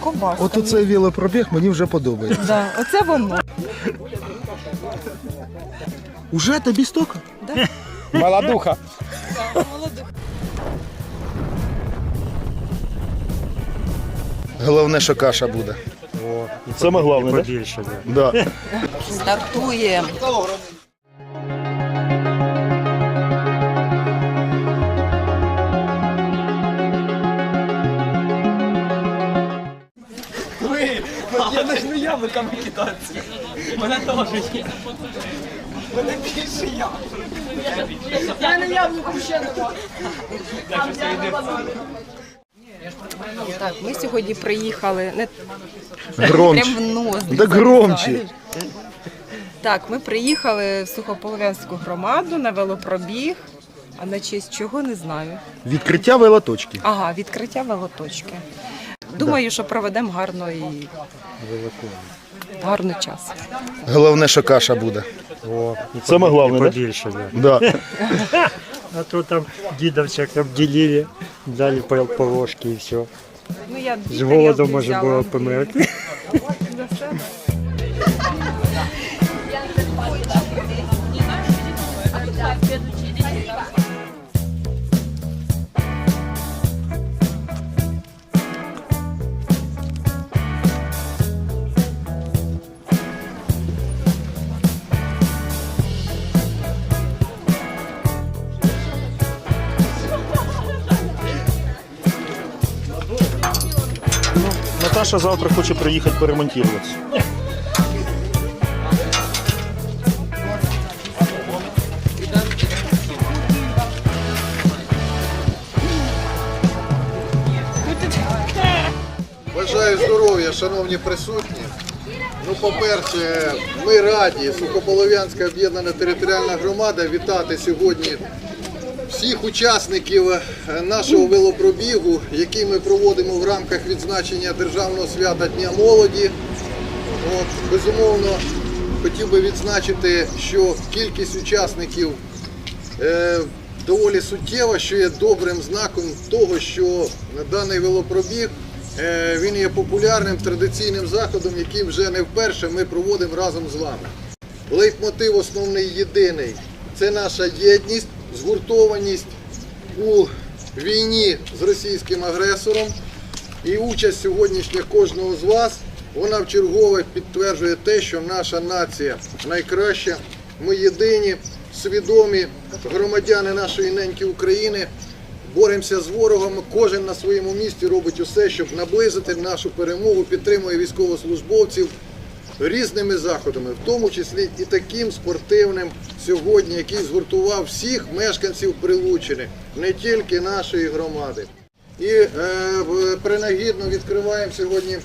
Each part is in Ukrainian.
Ковбаска. От оцей велопробіг мені вже подобається. Да, оце воно. Уже тобі столько? Молодуха. Головне, що каша буде. Саме головне, да? Побільше, да. Да. Стартує. Я почну яблуками кидатися. Мене теж є. Мене більше яблук. Я не яблуком ще не можу. Так, ми сьогодні приїхали. Не Громче. прям в нос. Да громче. Так, ми приїхали в Сухополов'янську громаду на велопробіг. А на честь чого не знаю. Відкриття велоточки. Ага, відкриття велоточки. Думаю, що проведемо гарно і гарний час. Головне, що каша буде. О, Саме головне, да? побільше, да. Да. А то там дідовчак обділили, дали по, по ложці і все. Ну, я З голоду може було померти. Наташа завтра хоче приїхати поремонтуватися. Бажаю здоров'я, шановні присутні. Ну, по-перше, ми раді, Сухополов'янська об'єднана територіальна громада, вітати сьогодні всіх учасників е, нашого велопробігу, який ми проводимо в рамках відзначення Державного свята Дня молоді. От, безумовно, хотів би відзначити, що кількість учасників е, доволі суттєва, що є добрим знаком того, що даний велопробіг е, він є популярним традиційним заходом, який вже не вперше ми проводимо разом з вами. Лейтмотив основний єдиний це наша єдність, згуртованість у війні з російським агресором. І участь сьогоднішня кожного з вас, вона вчергове підтверджує те, що наша нація найкраща. Ми єдині, свідомі громадяни нашої неньки України. Боремося з ворогом. Кожен на своєму місці робить усе, щоб наблизити нашу перемогу, підтримує військовослужбовців різними заходами, в тому числі і таким спортивним сьогодні, який згуртував всіх мешканців Прилучини, не тільки нашої громади. І е, принагідно відкриваємо сьогодні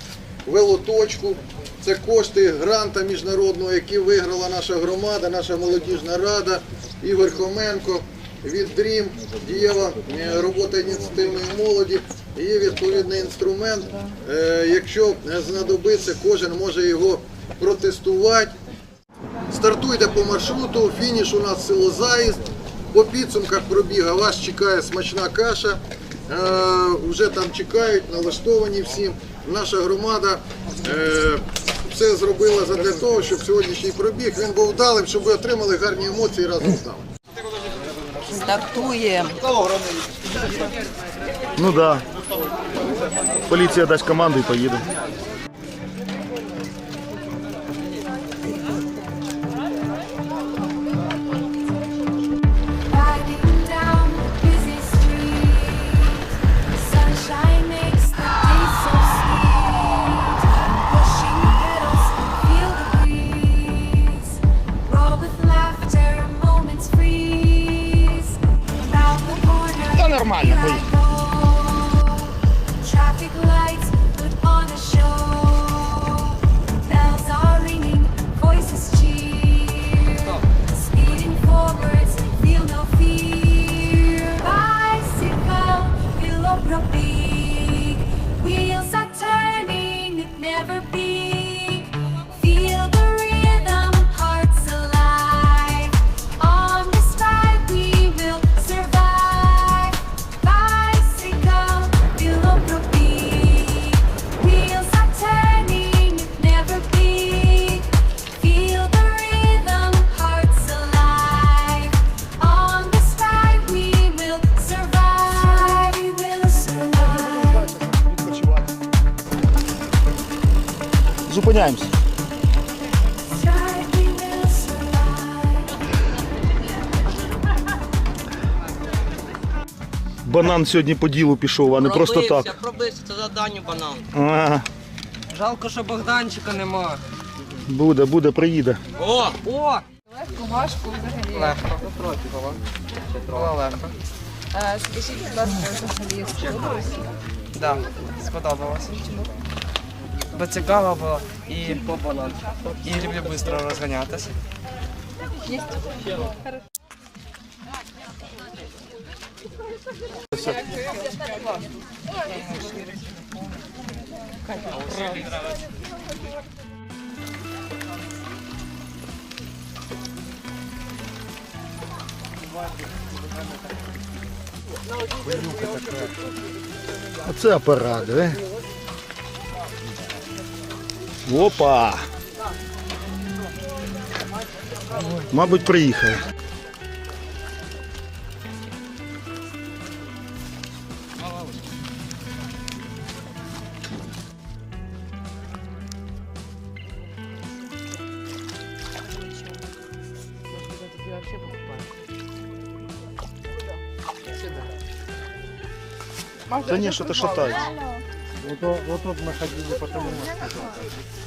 велоточку. Це кошти гранта міжнародного, який виграла наша громада, наша молодіжна рада, Ігор Хоменко від ДРІМ, дієва е, робота ініціативної молоді. Є відповідний інструмент. Е, Якщо знадобиться, кожен може його протестувати. Стартуйте по маршруту, фініш у нас село Заїзд. По підсумках пробіга вас чекає смачна каша. Е, вже там чекають, налаштовані всім. Наша громада е, все зробила для того, щоб сьогоднішній пробіг він був вдалим, щоб ви отримали гарні емоції разом з нами. Стартує. Ну да. Поліція дасть команду і поїде. Банан сьогодні по ділу пішов, а не просто так. Пробився, це завдання банан. А, Жалко, що Богданчика нема. буде, буде, приїде. О! О! Легко, важко взагалі. Легко. Ще трохи легко. Е, Скажіть, будь ласка, взагалі сподобалося? Да, сподобалося. Бо цікаво було і, і люблю швидко розганятися. Оце апарат, е? Опа! Мабуть, приїхали. Та ні, що ти шатається. Вот, о- вот тут мы ходили по тому мосту.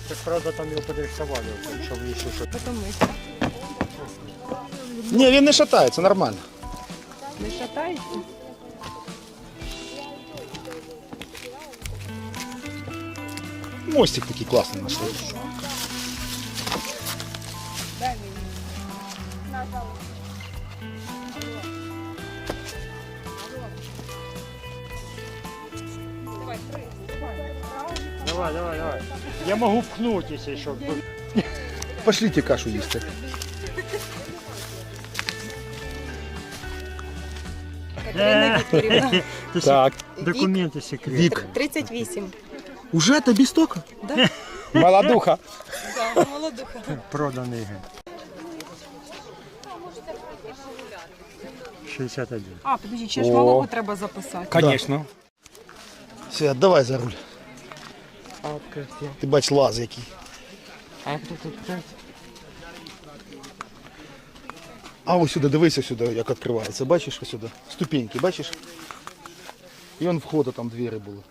Так правда там его подрихтовали, чтобы еще что-то. Ні, він не шатається, нормально. Не шатається? Мостик такий класний знайшли. Давай, давай, давай. Я могу пхнуть, если еще. Пошліть кашу їсти. Катерина Вікторівна. Так. Документы секретные. Вік. 38. Уже тобі стока? Да. Молодуха. Да, молодуха. Проданный. 61. А, подожди, ще ж малого треба записати. Звісно. Свят, давай за руль. Ти бач лаз який. А як тут відкрити? А ось сюди, дивися сюди, як відкривається. Бачиш ось сюди? Ступеньки, бачиш? І он входу там двері були.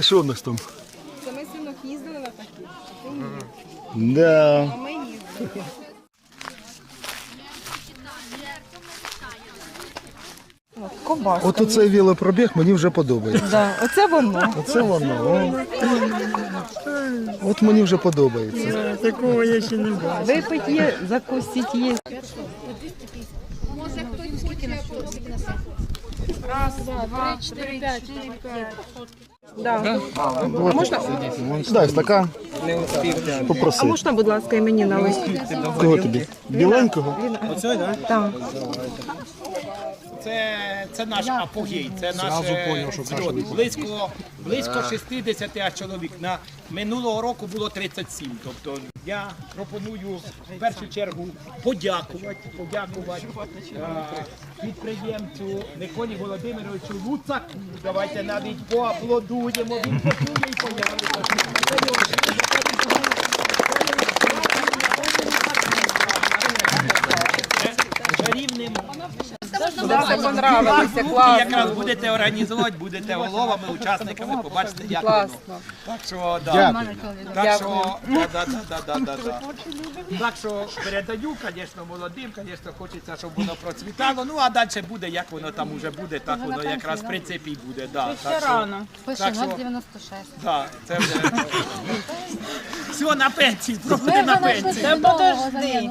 Що у нас там? Це ми синок їздили на такі. Да. А ми їздили. От, Ковбаска. От оцей велопробіг мені вже подобається. Да, оце воно. Оце воно. О. От мені вже подобається. Такого я еще не бачу. Випить є, закусить є. Да. А можна, Дай стакан. а Попроси. можна, будь ласка, і мені налити? Кого тобі? Біленького? Так. Це, це наш апогей, це наш е. Близько, близько 60 аж чоловік. На минулого року було 37. Тобто я пропоную в першу чергу подякувати, подякувати е, підприємцю Миколі Володимировичу Луцаку. Давайте навіть поаплодуємо. Він почує і появиться. Чарівним Все понравилося, класно. якраз будете організовувати, будете головами, учасниками, побачите, як воно. Так що, да. Так що, да, да, да, да, да, да, да. Так що передаю, звісно, молодим, звісно, хочеться, щоб воно процвітало. Ну а далі буде, як воно там уже буде, так воно якраз в принципі і буде. Да. Так що, що, 96. да, це вже. Все, на пенсії, пробуде на пенсії. подожди.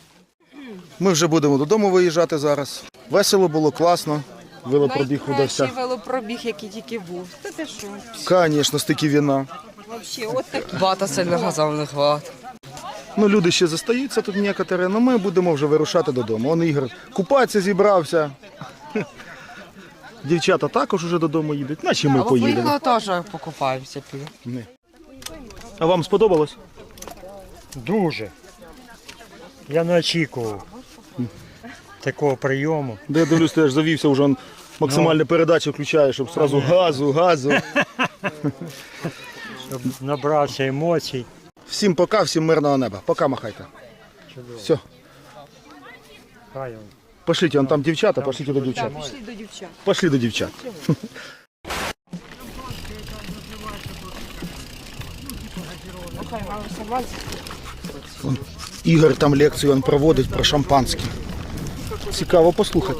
Ми вже будемо додому виїжджати зараз. Весело було, класно. Велопробіг удався. Найкращий велопробіг, який тільки був. Та ти що? Звісно, стільки віна. Вообще, от такі. Бата сильно газав не хват. Ну, люди ще застаються тут некоторі, але ми будемо вже вирушати додому. Он Ігор купатися зібрався. Дівчата також вже додому їдуть, наче ми поїдемо. теж покупаємося. Ні. А вам сподобалось? Дуже. Я не очікував такого прийому. Де я дивлюсь, ти аж завівся, вже он максимальні передачі включає, щоб зразу газу, газу. Щоб набрався емоцій. Всім пока, всім мирного неба. Пока махайте. Все. Хай он. Пошліть, он там дівчата, пошліть до дівчат. Пішли до дівчат. Пошли до дівчат. Вон Ігор там лекцію він проводить про шампанське. Цікаво послухати.